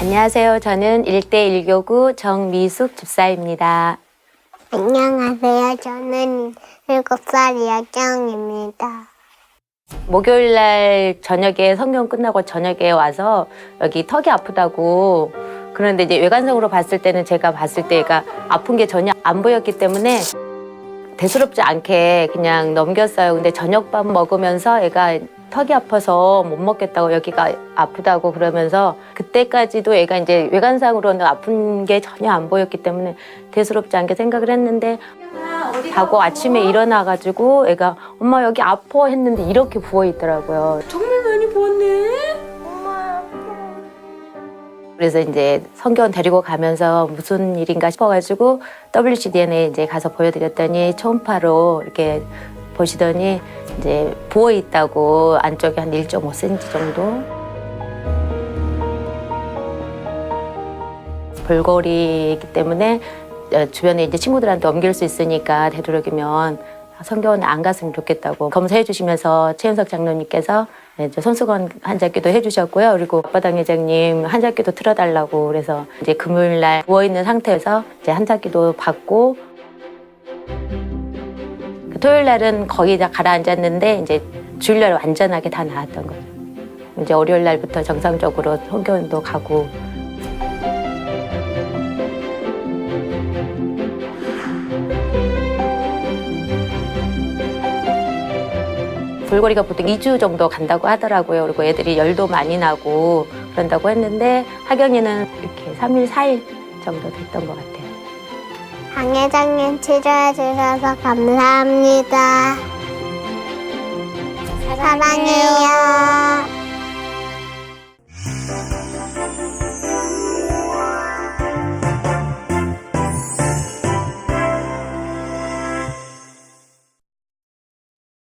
안녕하세요. 저는 1대 1교구 정미숙 집사입니다. 안녕하세요. 저는 7살 여정입니다. 목요일 날 저녁에 성경 끝나고 저녁에 와서 여기 턱이 아프다고 그런데 이제 외관상으로 봤을 때는 제가 봤을 때 얘가 아픈 게 전혀 안 보였기 때문에 대수롭지 않게 그냥 넘겼어요. 근데 저녁밥 먹으면서 애가 턱이 아파서 못 먹겠다고 여기가 아프다고 그러면서 그때까지도 애가 이제 외관상으로는 아픈 게 전혀 안 보였기 때문에 대수롭지 않게 생각을 했는데 하고 아침에 일어나가지고 애가 엄마 여기 아파 했는데 이렇게 부어 있더라고요. 정말 많이 부었네. 그래서 이제 성경 데리고 가면서 무슨 일인가 싶어가지고 WCDN에 이제 가서 보여드렸더니 초음파로 이렇게 보시더니 이제 부어 있다고 안쪽에 한 1.5cm 정도. 볼거리이기 때문에 어, 주변에 이제 친구들한테 넘길 수 있으니까 되도록이면 성경은 안 갔으면 좋겠다고 검사해 주시면서 최윤석 장로님께서 이제 손수건 한자기도 해주셨고요. 그리고 아빠당 회장님 한자기도 틀어달라고 그래서 이제 금요일 날 누워 있는 상태에서 이제 한자기도 받고 그 토요일 날은 거의 다 가라앉았는데 이제 주일 날 완전하게 다 나았던 거죠. 이제 월요일 날부터 정상적으로 성교원도 가고 볼거리가 보통 2주 정도 간다고 하더라고요. 그리고 애들이 열도 많이 나고 그런다고 했는데 하경이는 이렇게 3일, 4일 정도 됐던 것 같아요. 강 회장님 치료해 주셔서 감사합니다. 사랑해요.